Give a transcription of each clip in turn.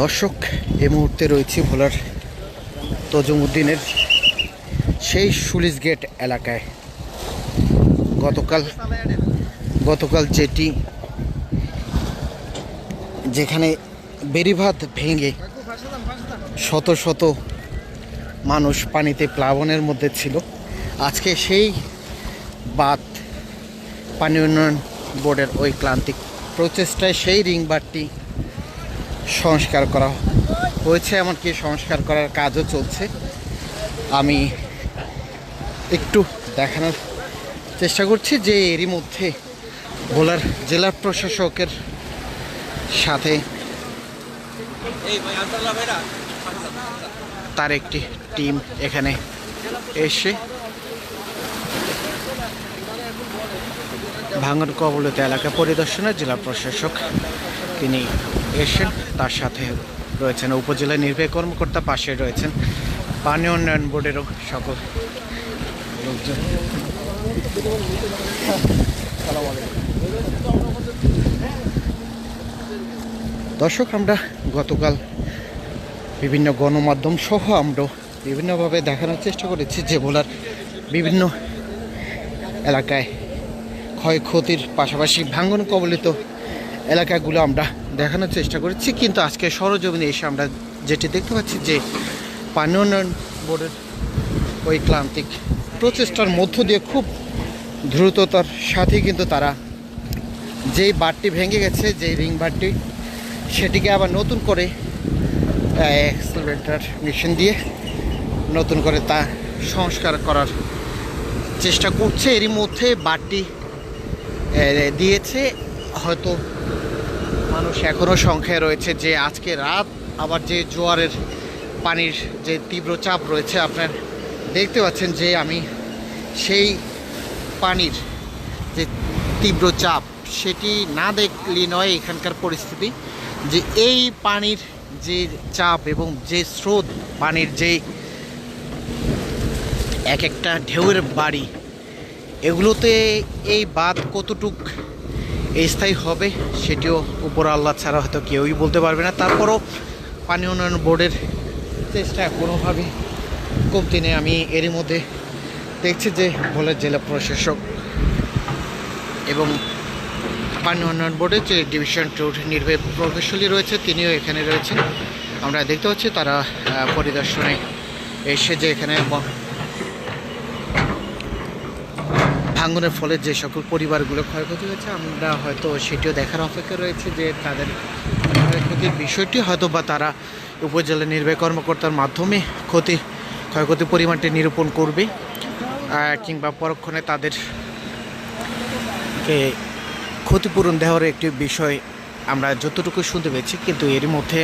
দর্শক এই মুহূর্তে রয়েছে ভোলার তজুমুদ্দিনের সেই সুলিশ গেট এলাকায়। গতকাল গতকাল যেটি যেখানে বেরিভাত ভেঙে শত শত মানুষ পানিতে প্লাবনের মধ্যে ছিল। আজকে সেই বাঁধ পানি উন্নয়ন বোর্ডের ওই ক্লান্তিক প্রচেষ্টায় সেই রিংবারটি সংস্কার করা হয়েছে, এমনকি সংস্কার করার কাজও চলছে। আমি একটু দেখানোর চেষ্টা করছি যে এরই মধ্যে ভোলার জেলা প্রশাসকের সাথে তার একটি টিম এখানে এসে ভাঙন কবলিত এলাকা পরিদর্শনে জেলা প্রশাসক তিনি এসেন তার সাথে রয়েছেন উপজেলা নির্বাহী কর্মকর্তা, পাশে রয়েছেন পানি উন্নয়ন বোর্ডেরও সকল লোকজন। দর্শক, আমরা গতকাল বিভিন্ন গণমাধ্যম সহ আমরা বিভিন্নভাবে দেখানোর চেষ্টা করেছি যে ভোলার বিভিন্ন এলাকায় ক্ষয়ক্ষতির পাশাপাশি ভাঙ্গন কবলিত এলাকাগুলো আমরা দেখানোর চেষ্টা করেছি কিন্তু আজকে সরজমিনে এসে আমরা যেটি দেখতে পাচ্ছি যে পানি উন্নয়ন বোর্ডের ওই ক্লান্তিক প্রচেষ্টার মধ্য দিয়ে খুব দ্রুততার সাথে কিন্তু তারা যেই বারটি ভেঙে গেছে যেই রিং বারটি সেটিকে আবার নতুন করে এক্সেলেটার মেশিন দিয়ে নতুন করে তা সংস্কার করার চেষ্টা করছে। এরই মধ্যে বারটি এ, দিয়েছে। হয়তো মানুষ এখনও সংখ্যায় রয়েছে যে আজকে রাত আবার যে জোয়ারের পানির যে তীব্র চাপ রয়েছে, আপনার দেখতে পাচ্ছেন যে আমি সেই পানির যে তীব্র চাপ, সেটি না দেখলে নয় এখানকার পরিস্থিতি যে এই পানির যে চাপ এবং যে স্রোত, পানির যে এক একটা ঢেউয়ের বাড়ি, এগুলোতে এই বাঁধ কতটুক স্থায়ী হবে, সেটিও উপর আল্লাহ ছাড়া হয়তো কেউই বলতে পারবে না। তারপরও পানি উন্নয়ন বোর্ডের চেষ্টা কোনোভাবেই কমতি নেই। আমি এরই মধ্যে দেখছি যে ভোলার জেলা প্রশাসক এবং পানি উন্নয়ন বোর্ডের যে ডিভিশন টুর নির্বাহী প্রকৌশলী রয়েছে, তিনিও এখানে রয়েছেন। আমরা দেখতে পাচ্ছি তারা পরিদর্শনে এসে যে এখানে ব- ভাঙনের ফলে যে সকল পরিবারগুলো ক্ষয়ক্ষতি হয়েছে, আমরা হয়তো সেটিও দেখার অপেক্ষা রয়েছে যে তাদের ক্ষয়ক্ষতির বিষয়টি হয়তো বা তারা উপজেলা নির্বাহী কর্মকর্তার মাধ্যমে ক্ষতি ক্ষয়ক্ষতির পরিমাণটি নিরূপণ করবে কিংবা পরক্ষণে তাদের কে ক্ষতিপূরণ দেওয়ার একটি বিষয় আমরা যতটুকু শুনতে পেয়েছি, কিন্তু এর মধ্যে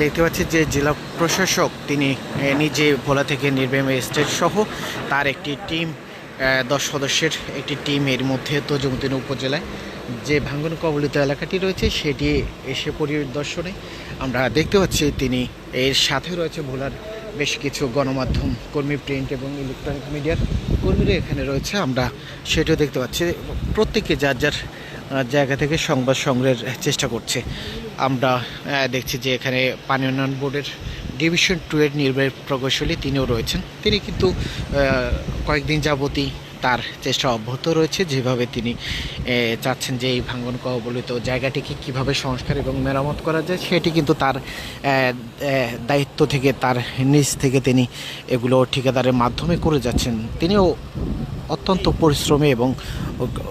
দেখতে পাচ্ছি যে জেলা প্রশাসক, তিনি নিজে ভোলা থেকে নির্বাহী ম্যাজিস্ট্রেট সহ তার একটি টিম দশ সদস্যের একটি টিম এর মধ্যে তজুমুদ্দিন উপজেলায় যে ভাঙ্গন কবলিত এলাকাটি রয়েছে, সেটি এসে পরিদর্শনে আমরা দেখতে পাচ্ছি তিনি এর সাথে রয়েছে ভোলার বেশ কিছু গণমাধ্যম, কর্মী প্রিন্ট এবং ইলেকট্রনিক মিডিয়ার কর্মীরা এখানে রয়েছে। আমরা সেটিও দেখতে পাচ্ছি। প্রত্যেকে যার যার জায়গা থেকে সংবাদ সংগ্রহের চেষ্টা করছে। আমরা দেখছি যে এখানে পানি উন্নয়ন বোর্ডের ডিভিশন টু এর নির্বাহী প্রকৌশলী তিনিও রয়েছেন। তিনি কিন্তু কয়েকদিন যাবতই তার চেষ্টা অব্যাহত রয়েছে, যেভাবে তিনি চাচ্ছেন যে এই ভাঙ্গন কবলিত জায়গাটিকে কীভাবে সংস্কার এবং মেরামত করা যায়, সেটি কিন্তু তার দায়িত্ব থেকে, তার নিজ থেকে তিনি এগুলো ঠিকাদারের মাধ্যমে করে যাচ্ছেন। তিনিও অত্যন্ত পরিশ্রমী এবং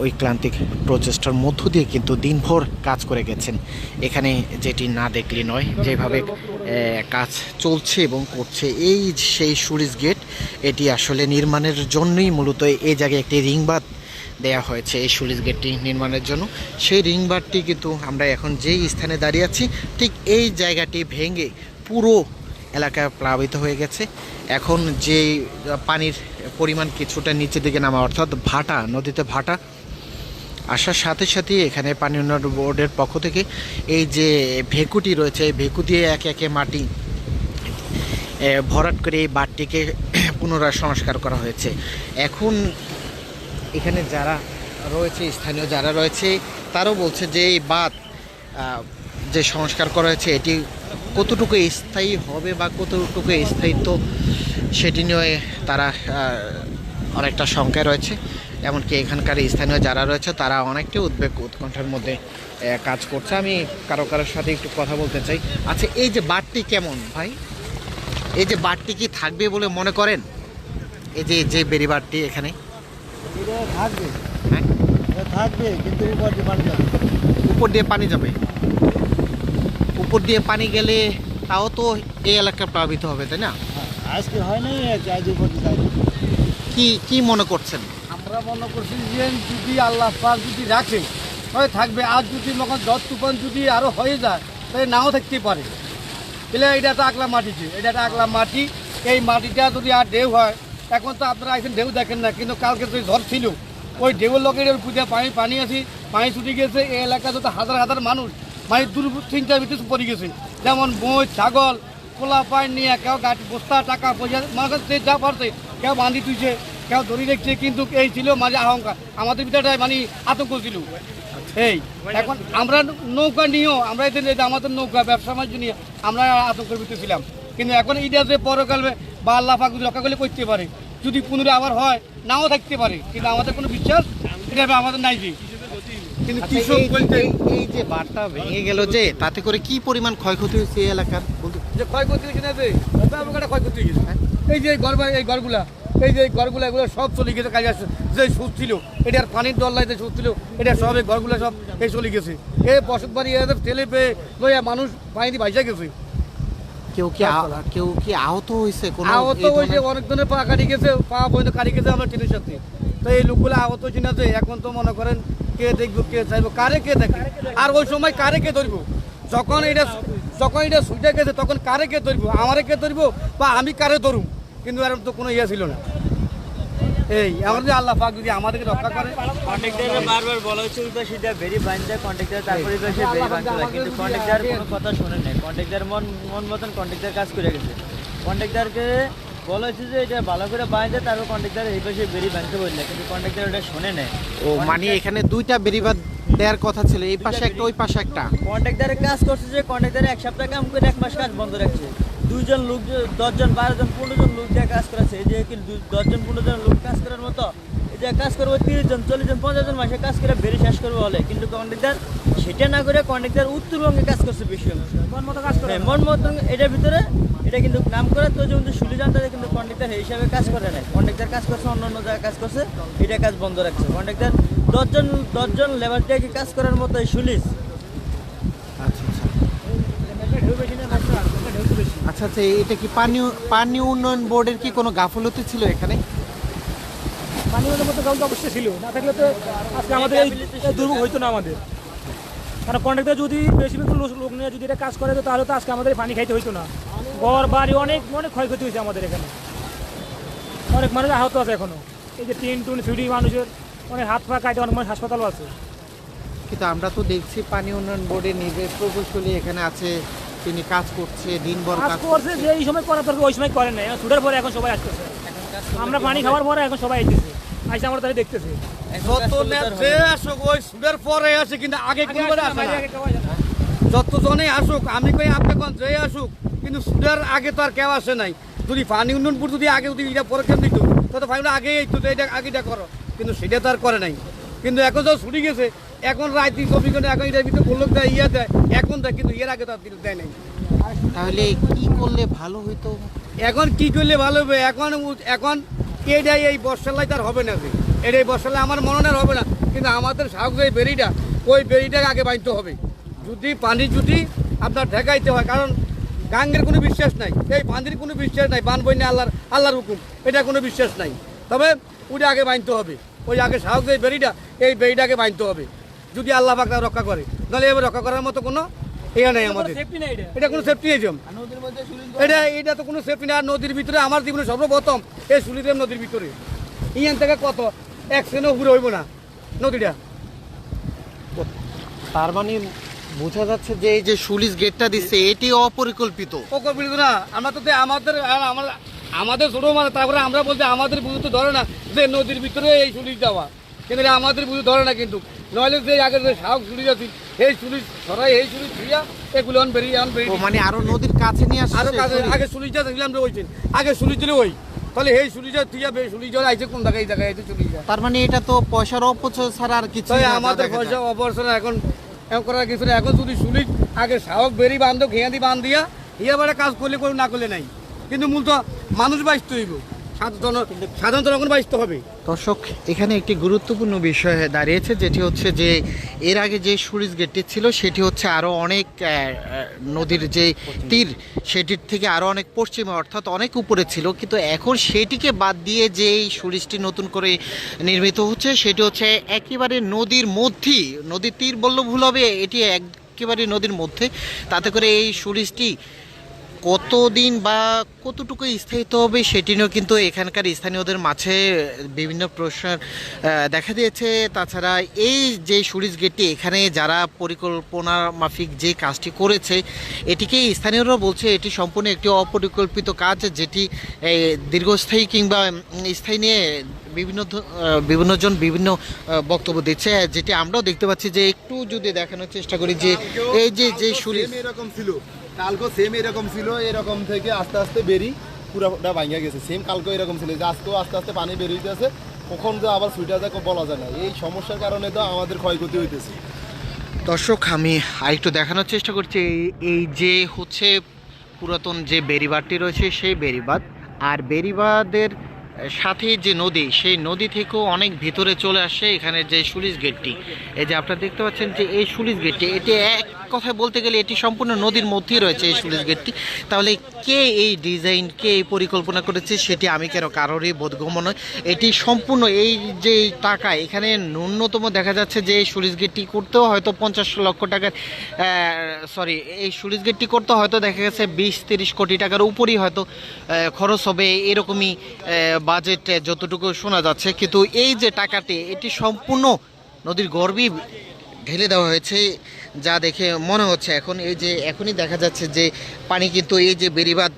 ওই ক্লান্তিক প্রচেষ্টার মধ্য দিয়ে কিন্তু দিনভর কাজ করে গেছেন। এখানে যেটি না দেখলে নয়, যেভাবে কাজ চলছে এবং করছে, এই সেই সুরিশ গেট, এটি আসলে নির্মাণের জন্যই মূলত এই জায়গায় একটি রিংবাদ দেয়া হয়েছে, এই সুরিশ গেটটি নির্মাণের জন্য। সেই রিংবাদটি কিন্তু আমরা এখন যেই স্থানে দাঁড়িয়ে আছি, ঠিক এই জায়গাটি ভেঙে পুরো এলাকা প্লাবিত হয়ে গেছে। এখন যে পানির পরিমাণ কিছুটা নিচের দিকে নামা, অর্থাৎ ভাটা, নদীতে ভাটা। আসার সাথে সাথে এখানে পানি উন্নয়ন বোর্ডের পক্ষ থেকে এই যে ভেকুটি রয়েছে, এই ভেকু দিয়ে একে একে মাটি ভরাট করে এই বাঁধটিকে পুনরায় সংস্কার করা হয়েছে। এখন এখানে যারা রয়েছে, স্থানীয় যারা রয়েছে, তারাও বলছে যে এই বাঁধ যে সংস্কার করা হয়েছে, এটি কতটুকু স্থায়ী হবে বা কতটুকু স্থায়িত্ব সেটি নিয়ে তারা অনেকটা শঙ্কায় রয়েছে। এমনকি এখানকার স্থানীয় যারা রয়েছে তারা অনেকটাই উদ্বেগ উৎকণ্ঠার মধ্যে কাজ করছে। আমি কারও কারোর সাথে একটু কথা বলতে চাই। আচ্ছা এই যে বাড়তি কেমন ভাই? এই যে বাড়তি কি থাকবে বলে মনে করেন? এই যে যে বেরিবারটি এখানে? থাকবে। হ্যাঁ? থাকবে কিন্তু উপর দিয়ে পানি যাবে। উপর দিয়ে পানি যাবে? উপর দিয়ে পানি গেলে তাও তো এই এলাকা প্লাবিত হবে তাই না? হ্যাঁ, আজকে হয় নাই আজ কি কি মনে করছেন? আমরা মনে করছি যে যদি আল্লাহ পাক যদি রাখে হয় থাকবে। আর যদি মনে ঝড় তুফান যদি আরও হয়ে যায় তাহলে নাও থাকতে পারে। তাহলে এটা তো আকলা মাটি যে এটা একটা আকলা মাটি। এই মাটিটা যদি আর ঢেউ হয় এখন তো আপনারা এখন ঢেউ দেখেন না কিন্তু কালকে তো ঝড় ছিল ওই ঢেউর লোকের পূজা পানি পানি আছে পানি ছুটে গেছে এই এলাকা যত হাজার হাজার মানুষ মানে দুর্চিন্তার ভিতরে পড়ে গেছে যেমন বই ছাগল পোলা পায় নিয়ে কেউ গাড়ি বস্তা টাকা পয়সা মানুষ যে যা পারছে কেউ বাঁধি তুইছে কেউ ধরে রেখেছে কিন্তু এই ছিল মাঝে আহঙ্কার আমাদের ভিতরে মানে আতঙ্ক ছিল। এই এখন আমরা নৌকা নিয়েও আমরা এদের আমাদের নৌকা ব্যবসা বাণিজ্য নিয়ে আমরা আতঙ্কের ভিতরে ছিলাম। কিন্তু এখন এটা যে পরকালে বা আল্লাহ পাক যদি রক্ষা করলে করতে পারে। যদি পুনরায় আবার হয় নাও থাকতে পারে। কিন্তু আমাদের কোনো বিশ্বাস এটা আমাদের নাই যে। কিন্তু আচ্ছা, কৃষক এই- বলতে এই- যে বারটা ভেঙে গেল যে তাতে করে কি পরিমাণ ক্ষয়ক্ষতি হয়েছে এই এলাকার? যে ক্ষয়ক্ষতি হয়েছে না ব্যাপকটা ক্ষয়ক্ষতি হয়ে গেছে এই যে ঘর এই ঘরগুলা এই যে ঘরগুলা এগুলো সব চলে গেছে কাজে আসছে। যে সুদ ছিল এটার পানির দল্লায় যে সুদ ছিল এটা সব এই ঘরগুলো সব এই চলে গেছে এই বসত বাড়ি এদের ঠেলে পেয়ে লইয়া মানুষ পানি ভাইসা গেছে। কেউ কি কেউ কি আহত হয়েছে? আহত হয়েছে ধরনের- অনেক জনের পা কাটি গেছে পা পর্যন্ত কাটি গেছে আমরা ট্রেনের সাথে। তো এই লোকগুলো আহত হয়েছে না যে? এখন তো মনে করেন কে দেখব কে চাইব কারে কে দেখবে আর ওই সময় কারে কে ধরবো? যখন এটা যখন এটা সুইটে গেছে তখন কারে কে ধরবো? আমারে কে ধরবো? বা আমি কারে ধরুম? কিন্তু এরকম তো কোনো ইয়ে ছিল না। এই আমার যে আল্লাহ পাক যদি আমাদেরকে রক্ষা করে। কন্ট্রাক্টরে বারবার বলা হচ্ছে ওই পাশে এটা বেরি বান্ধা কন্ট্রাক্টর তারপরে পাশে বেরি বান্ধতে হবে কিন্তু কন্ট্রাক্টর কোনো কথা শুনে নাই। কন্ট্রাক্টর মন মন মতন কন্ট্রাক্টর কাজ করে গেছে। কন্ট্রাক্টরকে বলা হচ্ছে যে এটা ভালো করে বাঁধে তারপর কন্ট্রাক্টর এই পাশে বেরি বাঁধতে বললে। কিন্তু কন্ট্রাক্টর ওটা শুনে নেয় ও মানে এখানে দুইটা বেরিবাদ দেওয়ার কথা ছিল, এই পাশে একটা, ওই পাশে একটা। কন্ট্রাক্টরে কাজ করছে যে কন্ট্রাক্টরে এক সপ্তাহ কাম করে এক মাস কাজ বন্ধ রাখছে। দুইজন লোক, দশজন, বারোজন, পনেরো জন লোক দিয়ে কাজ করাচ্ছে। এই যে কি দশজন, পনেরো জন লোক কাজ করার মতো যে কাজ করব তিরিশ জন চল্লিশ জন পঞ্চাশ জন মাসে কাজ করে বেরি শেষ করব বলে। কিন্তু কন্ট্রাক্টর সেটা না করে কন্ট্রাক্টর উত্তরবঙ্গে কাজ করছে বেশি অংশ মন মতো কাজ করে মন মতো এটার ভিতরে এটা কিন্তু নাম করে তো যেমন শুলি জানতে কিন্তু কন্ট্রাক্টর এই হিসাবে কাজ করে নাই। কন্ট্রাক্টর কাজ করছে অন্য অন্য জায়গায় কাজ করছে এটা কাজ বন্ধ রাখছে। কন্ট্রাক্টর দশজন দশজন লেবার দিয়ে কাজ করার মতো এই শুলিস। আচ্ছা আচ্ছা। আচ্ছা আচ্ছা এটা কি পানি পানি উন্নয়ন বোর্ডের কি কোনো গাফলতি ছিল এখানে? পানীয় মতো তো অবশ্যই ছিল। না থাকলে তো আজকে আমাদের এই দুর্ভোগ হইতো না আমাদের। কারণ কন্ট্রাক্টর যদি বেশি বেশি লোক নিয়ে যদি এটা কাজ করে তো তাহলে তো আজকে আমাদের পানি খাইতে হইতো না। ঘর বাড়ি অনেক অনেক ক্ষয়ক্ষতি হয়েছে আমাদের এখানে। অনেক মানুষ আহত আছে এখনও। এই যে টিন টুন ফিডি মানুষের অনেক হাত পা কাটে অনেক মানুষ হাসপাতালও আছে। কিন্তু আমরা তো দেখছি পানি উন্নয়ন বোর্ডের নির্দেশ প্রকৌশলী এখানে আছে তিনি কাজ করছে দিনভর কাজ করছে যে এই সময় করার দরকার ওই সময় করেন নাই। ছুটার পরে এখন সবাই আসতেছে। আমরা পানি খাওয়ার পরে এখন সবাই আসতেছে। আইসে আমরা তাদের দেখতেছি। যত যে আসুক ওই সুদের পরে আসে কিন্তু আগে কোনবারে আসে না যত জনে আসুক আমি কই আপনি কোন যে আসুক কিন্তু সুদের আগে তো আর কেউ আসে নাই। যদি পানি উন্নয়ন বোর্ড যদি আগে যদি এটা পরীক্ষা দিত তো ফাইলে আগে এইতো যে এটা আগে এটা করো। কিন্তু সেটা তো আর করে নাই। কিন্তু এখন যখন ছুটি গেছে এখন চব্বিশ ঘণ্টা এখন এটার ভিতরে বলল দেয় ইয়ে দেয় এখন দেয় কিন্তু এর আগে তো আর দেয় নাই। তাহলে কি করলে ভালো হইতো? এখন কি করলে ভালো হবে? এখন এখন এটাই এই বর্ষালাই তার হবে না যে। এটা এই বর্ষালাই আমার মনে হয় হবে না। কিন্তু আমাদের সাহস এই বেরিটা ওই বেরিটাকে আগে বাঁধতে হবে। যদি পানি যদি আপনার ঠেকাইতে হয়, কারণ গাঙ্গের কোনো বিশ্বাস নাই, এই পানির কোনো বিশ্বাস নাই বান বই আল্লাহর আল্লাহর হুকুম, এটা কোনো বিশ্বাস নাই। তবে ওটা আগে বাঁধতে হবে। ওই আগে সাহস এই বেরিটা এই বেরিটাকে বাঁধতে হবে। যদি আল্লাহ পাক রক্ষা করে তাহলে এবার রক্ষা করার মতো কোনো ইয়ে নেই আমাদের। সেফটি নেই এটা। এটা কোনো সেফটি নেই এটা এটা তো কোনো সেফটি আর নদীর ভিতরে আমার জীবনে সর্বপ্রথম এই সুলিদেব নদীর ভিতরে। ইয়ান থেকে কত? এক সেনও ঘুরে হইব না নদীটা। তার মানে বোঝা যাচ্ছে যে এই যে সুলিশ গেটটা দিচ্ছে এটি অপরিকল্পিত। না। আমরা তো দে- আমাদের আর আমার আমাদের ছোটো মানে তারপরে আমরা বলতে আমাদের বুঝতে ধরে না যে নদীর ভিতরে এই সুলিশ দেওয়া। কিন্তু আমাদের বুঝতে ধরে না কিন্তু। নইলে যে আগে যে শাহক চুরি যাচ্ছি এই চুরি সরাই এই চুরি ছুঁয়া এগুলো অন বেরিয়ে অন বেরিয়ে মানে আরও নদীর কাছে নিয়ে আসছে আরও কাছে আগে চুরি যা দেখলাম রে ওইছেন আগে চুরি ছিল ওই। তাহলে এই চুরি যা তুই যাবে চুরি জল আইছে কোন জায়গায় এই জায়গায় এই চুরি যা। তার মানে এটা তো পয়সার অপচয় ছাড়া আর কিছু তাই আমাদের পয়সা অপরশন এখন এমন করার কিছু না এখন যদি শুনি আগে শাহক বেরি বান্ধব ঘিয়া দি বান্ধ দিয়া ইয়ে কাজ করলে করে না করলে নাই। কিন্তু মূলত মানুষ বাইসতে হইব। সাধারণ বাইসতে হবে। দর্শক, এখানে একটি গুরুত্বপূর্ণ বিষয় দাঁড়িয়েছে, যেটি হচ্ছে যে এর আগে যে সুরিজ গেটটি ছিল, সেটি হচ্ছে আরও অনেক নদীর যে তীর, সেটির থেকে আরও অনেক পশ্চিমে, অর্থাৎ অনেক উপরে ছিল। কিন্তু এখন সেটিকে বাদ দিয়ে যে এই সুরিজটি নতুন করে নির্মিত হচ্ছে, সেটি হচ্ছে একেবারে নদীর মধ্যেই। নদীর তীর বললে ভুল হবে, এটি একেবারে নদীর মধ্যে। তাতে করে এই সুরিজটি কতদিন বা কতটুকু স্থায়িত্ব হবে সেটি নিয়েও কিন্তু এখানকার স্থানীয়দের মাঝে বিভিন্ন প্রশ্ন দেখা দিয়েছে। তাছাড়া এই যে সুরিজ গেটটি, এখানে যারা পরিকল্পনা মাফিক যে কাজটি করেছে, এটিকে স্থানীয়রা বলছে এটি সম্পূর্ণ একটি অপরিকল্পিত কাজ, যেটি দীর্ঘস্থায়ী কিংবা স্থায়ী নিয়ে বিভিন্ন বিভিন্নজন বিভিন্ন বক্তব্য দিচ্ছে। যেটি আমরাও দেখতে পাচ্ছি যে একটু যদি দেখানোর চেষ্টা করি যে, এই যে যে সুরিজ এরকম ছিল। কালকে সেম এরকম ছিল, এরকম থেকে আস্তে আস্তে বেরি পুরোটা ভাঙিয়া গেছে। সেম কালকে এরকম ছিল যে আজকেও আস্তে আস্তে পানি বেরিয়ে আছে কখন যে আবার সুইটা যায় বলা যায় না। এই সমস্যার কারণে তো আমাদের ক্ষয়ক্ষতি হইতেছে। দর্শক, আমি আরেকটু দেখানোর চেষ্টা করছি, এই- এই যে হচ্ছে পুরাতন যে বেরিবাদটি রয়েছে, সেই বেরিবাদ আর বেরিবাদের সাথে যে নদী, সেই নদী থেকেও অনেক ভিতরে চলে আসে এখানে যে সুলিশ গেটটি। এই যে আপনারা দেখতে পাচ্ছেন যে এই সুলিশ গেটটি, এটি এক কথায় বলতে গেলে এটি সম্পূর্ণ নদীর মধ্যেই রয়েছে এই সুলিশ গেটটি। তাহলে কে এই ডিজাইন, কে এই পরিকল্পনা করেছে সেটি আমি কেন কারোরই বোধগম্য নয়। এটি সম্পূর্ণ এই যে টাকা এখানে ন্যূনতম দেখা যাচ্ছে যে এই সুরিজ গেটটি করতেও হয়তো পঞ্চাশ লক্ষ টাকার সরি এই সুরিজ গেটটি করতে হয়তো দেখা গেছে বিশ, তিরিশ কোটি টাকার উপরই হয়তো খরচ হবে এরকমই বাজেট যতটুকু শোনা যাচ্ছে, কিন্তু এই যে টাকাটি, এটি সম্পূর্ণ নদীর গর্বেই ঢেলে দেওয়া হয়েছে, যা দেখে মনে হচ্ছে এখন। এই যে এখনই দেখা যাচ্ছে যে পানি কিন্তু এই যে বেরিবাদ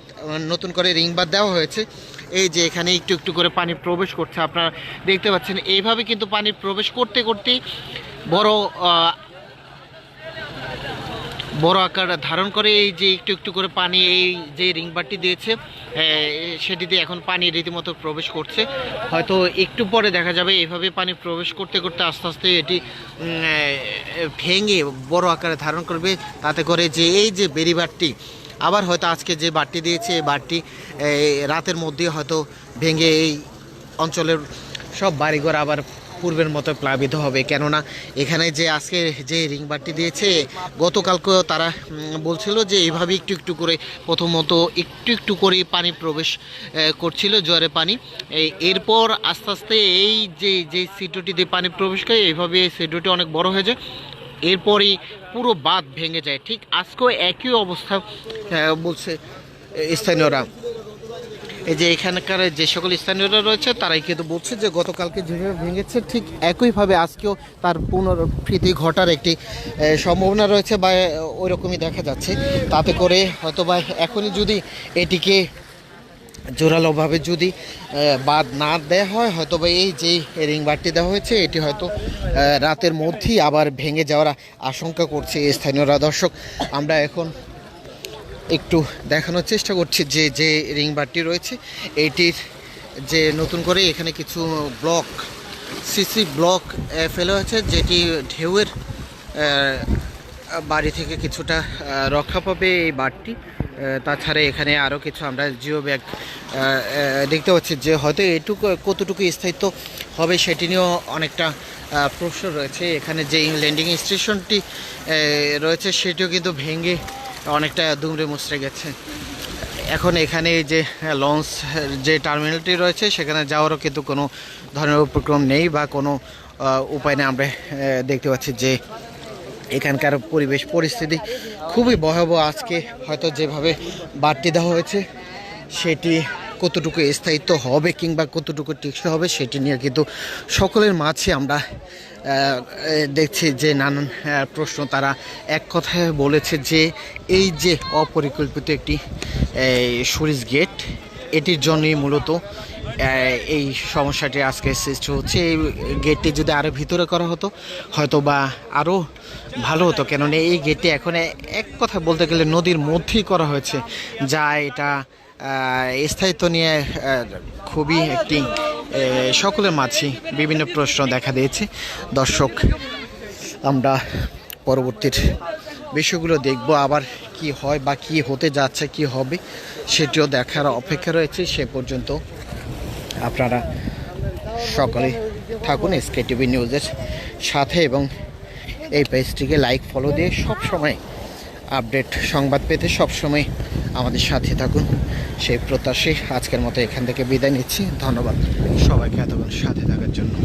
নতুন করে রিংবাদ দেওয়া হয়েছে, এই যে এখানে একটু একটু করে পানি প্রবেশ করছে। আপনারা দেখতে পাচ্ছেন, এইভাবে কিন্তু পানি প্রবেশ করতে করতে বড় বড় আকার ধারণ করে এই যে একটু একটু করে পানি এই যে রিংবারটি দিয়েছে আহ, সেটিতে এখন পানি রীতিমতো প্রবেশ করছে। হয়তো একটু পরে দেখা যাবে এভাবে পানি প্রবেশ করতে করতে আস্তে আস্তে এটি ভেঙে বড় আকারে ধারণ করবে। তাতে করে যে এই যে বেরিবারটি আবার হয়তো আজকে যে বারটি দিয়েছে এই বারটি রাতের মধ্যে হয়তো ভেঙে এই অঞ্চলের সব বাড়িঘর আবার পূর্বের মতো প্লাবিত হবে। কেননা এখানে যে আজকে যে রিংবারটি দিয়েছে গতকালকেও তারা বলছিল যে এইভাবে একটু একটু করে, প্রথমত একটু একটু করে পানি প্রবেশ করছিল জোয়ারে পানি। এরপর আস্তে আস্তে এই যে যে সিটোটি দিয়ে পানি প্রবেশ করে, এইভাবে এই সিটুটি অনেক বড় হয়ে যায়। এরপরই পুরো বাঁধ ভেঙে যায়। ঠিক আজকেও একই অবস্থা বলছে স্থানীয়রা। এই যে এখানকার যে সকল স্থানীয়রা রয়েছে, তারাই কিন্তু বলছে যে গতকালকে যেভাবে ভেঙেছে, ঠিক একইভাবে আজকেও তার পুনরাবৃত্তি ঘটার একটি সম্ভাবনা রয়েছে বা ওই রকমই দেখা যাচ্ছে। তাতে করে হয়তো বা এখনই যদি এটিকে জোরালোভাবে যদি বাদ না দেওয়া হয় হয়তো বা এই যে রিং বারটি দেওয়া হয়েছে, এটি হয়তো রাতের মধ্যেই আবার ভেঙে যাওয়ার আশঙ্কা করছে স্থানীয়রা দর্শক। আমরা এখন একটু দেখানোর চেষ্টা করছি যে যে রিং বারটি রয়েছে, এটির যে নতুন করে এখানে কিছু ব্লক সিসি ব্লক ফেলে হয়েছে, যেটি ঢেউয়ের বাড়ি থেকে কিছুটা রক্ষা পাবে এই বারটি। তাছাড়া এখানে আরও কিছু আমরা জিও ব্যাগ দেখতে পাচ্ছি যে হয়তো এটুকু, কতটুকু স্থায়িত্ব হবে সেটি নিয়েও অনেকটা প্রশ্ন রয়েছে। এখানে যে ল্যান্ডিং স্টেশনটি রয়েছে সেটিও কিন্তু ভেঙে অনেকটা দুমড়ে মুচড়ে গেছে। এখন এখানে যে লঞ্চ, যে টার্মিনালটি রয়েছে, সেখানে যাওয়ারও কিন্তু কোনো ধরনের উপক্রম নেই বা কোনো উপায় নেই। আমরা দেখতে পাচ্ছি যে এখানকার পরিবেশ পরিস্থিতি খুবই ভয়াবহ। আজকে হয়তো যেভাবে বাড়তি দেওয়া হয়েছে, সেটি কতটুকু স্থায়িত্ব হবে কিংবা কতটুকু টেকসই হবে সেটি নিয়ে কিন্তু সকলের মাঝে আমরা দেখছি যে নানান প্রশ্ন তারা এক কথায় বলেছে যে এই যে অপরিকল্পিত একটি সুরিজ গেট, এটির জন্যই মূলত এই সমস্যাটি আজকে সৃষ্টি হচ্ছে। এই গেটটি যদি আরও ভিতরে করা হতো হয়তো বা আরও ভালো হতো। কেননা এই গেটটি এখন এক কথা বলতে গেলে নদীর মধ্যেই করা হয়েছে, যা এটা স্থায়িত্ব নিয়ে খুবই একটি সকলের মাঝে বিভিন্ন প্রশ্ন দেখা দিয়েছে। দর্শক, আমরা পরবর্তীর বিষয়গুলো দেখব, আবার কি হয় বা কি হতে যাচ্ছে, কি হবে, সেটিও দেখার অপেক্ষা রয়েছে। সে পর্যন্ত আপনারা সকলে থাকুন এসকে টিভি নিউজের সাথে এবং এই পেজটিকে লাইক, ফলো দিয়ে সব সময় আপডেট সংবাদ পেতে সব সময় আমাদের সাথে থাকুন। সেই প্রত্যাশী আজকের মতো এখান থেকে বিদায় নিচ্ছি। ধন্যবাদ। সবাইকে এতক্ষণ সাথে থাকার জন্য।